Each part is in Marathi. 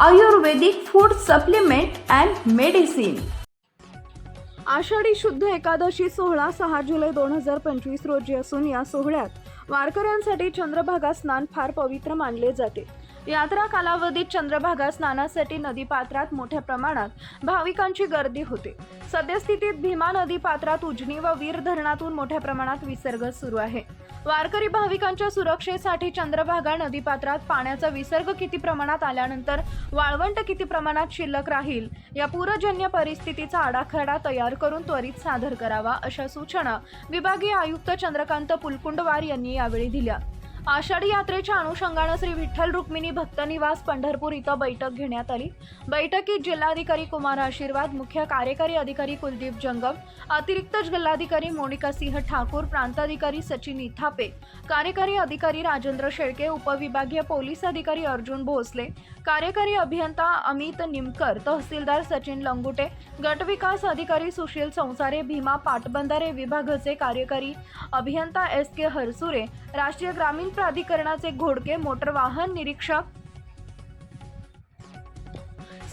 Ayurvedic food supplement and medicine. Ashadhi शुद्ध एकादशी सोहळा सहा जुलै दोन हजार पंचवीस रोजी असून या सोहळ्यात वारकऱ्यांसाठी चंद्रभागा स्नान फार पवित्र मानले जाते. यात्रा कालावधीत चंद्रभागा स्नानासाठी नदीपात्रात मोठ्या प्रमाणात भाविकांची गर्दी होते. सद्यस्थितीत भीमा नदी पात्रात उजनी व वीर धरणातून मोठ्या प्रमाणात विसर्ग सुरू आहे. वारकरी भाविकांच्या सुरक्षेसाठी चंद्रभागा नदीपात्रात पाण्याचा विसर्ग किती प्रमाणात आल्यानंतर वाळवंट किती प्रमाणात शिल्लक राहील? या पूरजन्य परिस्थितीचा आडाखडा तयार करून त्वरित सादर करावा अशा सूचना विभागीय आयुक्त चंद्रकांत पुलकुंडवार यांनी यावेळी दिल्या. आषाढी यात्रेच्या अनुषंगानं श्री विठ्ठल रुक्मिणी भक्त निवास पंढरपूर इथं बैठक घेण्यात आली. बैठकीत जिल्हाधिकारी कुमार आशीर्वाद मुख्य कार्यकारी अधिकारी कुलदीप जंगम अतिरिक्त जिल्हाधिकारी मोनिका सिंह ठाकूर प्रांताधिकारी सचिन इथापे कार्यकारी अधिकारी राजेंद्र शेळके उपविभागीय पोलीस अधिकारी अर्जुन भोसले कार्यकारी अभियंता अमित निमकर तहसीलदार सचिन लंगुटे गटविकास अधिकारी सुशील संसारे भीमा पाटबंधारे विभागाचे कार्यकारी अभियंता एस के हरसुरे राष्ट्रीय ग्रामीण प्राधिकरणाचे घोडके मोटर वाहन निरीक्षक.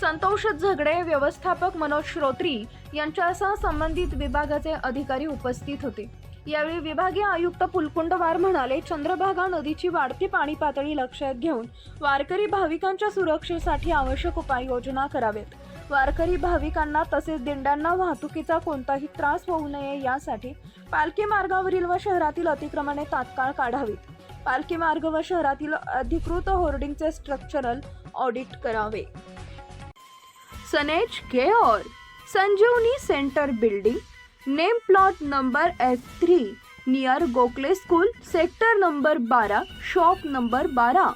संतोष झगडे व्यवस्थापक मनोज श्रोत्री यांच्यासह संबंधित विभागाचे अधिकारी उपस्थित होते. यावेळी विभागीय आयुक्त पुलकुंडवार म्हणाले चंद्रभागा नदीची वाढती पाणी पातळी लक्षात घेऊन वारकरी भाविकांच्या सुरक्षेसाठी आवश्यक उपाययोजना करावेत. वारकरी भाविकांना तसेच दिंड्यांना वाहतुकीचा कोणताही त्रास होऊ नये यासाठी पालखी मार्गावरील व शहरातील अतिक्रमणे तात्काळ काढावीत. पालखी मार्ग व शहरातील अधिकृत होर्डिंगचे स्ट्रक्चरल ऑडिट करावे. सनेज care Sanjivani centre building name plot number S three near Gokhale school sector number बारा शॉप नंबर बारा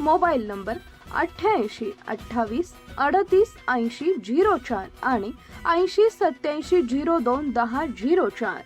मोबाईल नंबर अठ्ठ्याऐंशी अठ्ठावीस अडतीस ऐंशी झिरो चार आणि ऐंशी सत्याऐंशी झिरो दोन दहा झिरो चार.